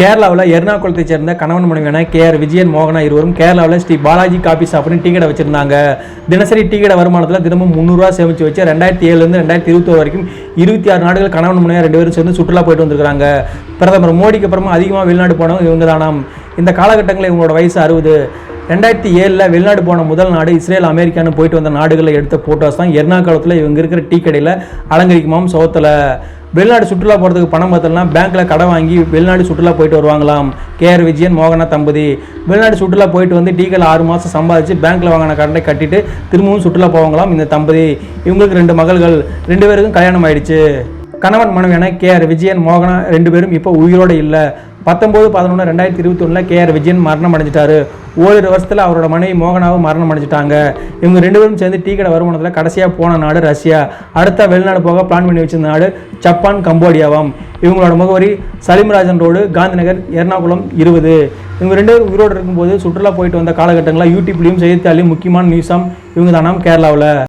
கேரளாவில் எர்ணாகுளத்தை சேர்ந்த கணவன் மனைவியான கே ஆர் விஜயன் மோகனா இருவரும் கேரளாவில் ஸ்ரீ பாலாஜி காபி ஷாப்னு டீ கடை வச்சிருந்தாங்க. தினசரி டீ கடை வருமானத்தில் தினமும் முந்நூறுரூவா சேமித்து வச்சு ரெண்டாயிரத்தி ஏழுலேருந்து ரெண்டாயிரத்தி இருபத்தோரு வரைக்கும் இருபத்தி ஆறு நாடுகள் கணவன் மனைவியாக ரெண்டு பேரும் சேர்ந்து சுற்றுலா போயிட்டு வந்திருக்காங்க பிரதமர் மோடிக்கு அப்புறமா அதிகமாக வெளிநாடு போனவங்க இவங்க தானாம் இந்த காலகட்டங்களில் இவங்களோட வயசு அறுபது. ரெண்டாயிரத்தி ஏழில் வெளிநாடு போன முதல் நாடு இஸ்ரேல் அமெரிக்கான்னு போயிட்டு வந்த நாடுகளில் எடுத்த ஃபோட்டோஸ் தான். எர்ணாகுளத்தில் இவங்க இருக்கிற டீ கடையில் அலங்கரிக்குமாம் சோத்தில். வெளிநாடு சுற்றுலா போகிறதுக்கு பணம் பார்த்தலாம் பேங்க்கில் கடன் வாங்கி வெளிநாடு சுற்றுலா போயிட்டு வருவாங்களாம். கேஆர் விஜயன் மோகனா தம்பதி. வெளிநாடு சுற்றுலா போயிட்டு வந்து டீக்கல் ஆறு மாதம் சம்பாதிச்சு பேங்க்கில் வாங்கின கடனை கட்டிட்டு திரும்பவும் சுற்றுலா போவாங்களாம் இந்த தம்பதி. இவங்களுக்கு ரெண்டு மகள்கள். ரெண்டு பேருக்கும் கல்யாணம் ஆயிடுச்சு. கணவன் மனைவியான கேஆர் விஜயன் மோகனா ரெண்டு பேரும் இப்போ உயிரோடு இல்லை. பத்தொம்போது பதினொன்று ரெண்டாயிரத்தி இருபத்தி ஒன்றில் கேஆர் விஜயன் மரணம் அடைஞ்சிட்டாரு. ஓரிரு வருஷத்தில் அவரோட மனைவி மோகனாவும் மரணம் அடைஞ்சிட்டாங்க. இவங்க ரெண்டு பேரும் சேர்ந்து டீ கடை வருமானத்தில் கடைசியாக போன நாடு ரஷ்யா. அடுத்த வெளிநாடு போக பிளான் பண்ணி வச்சிருந்த நாடு ஜப்பான் கம்போடியாவாம். இவங்களோட முகவரி சலிம்ராஜன் ரோடு காந்திநகர் எர்ணாகுளம் இருபது. இவங்க ரெண்டு பேரும் உயிரோடு இருக்கும்போது சுற்றுலா போயிட்டு வந்த காலகட்டங்களில் யூடியூப்லேயும் செய்தித்தாளையும் முக்கியமான நியூஸாம் இவங்க தானாம் கேரளாவில்.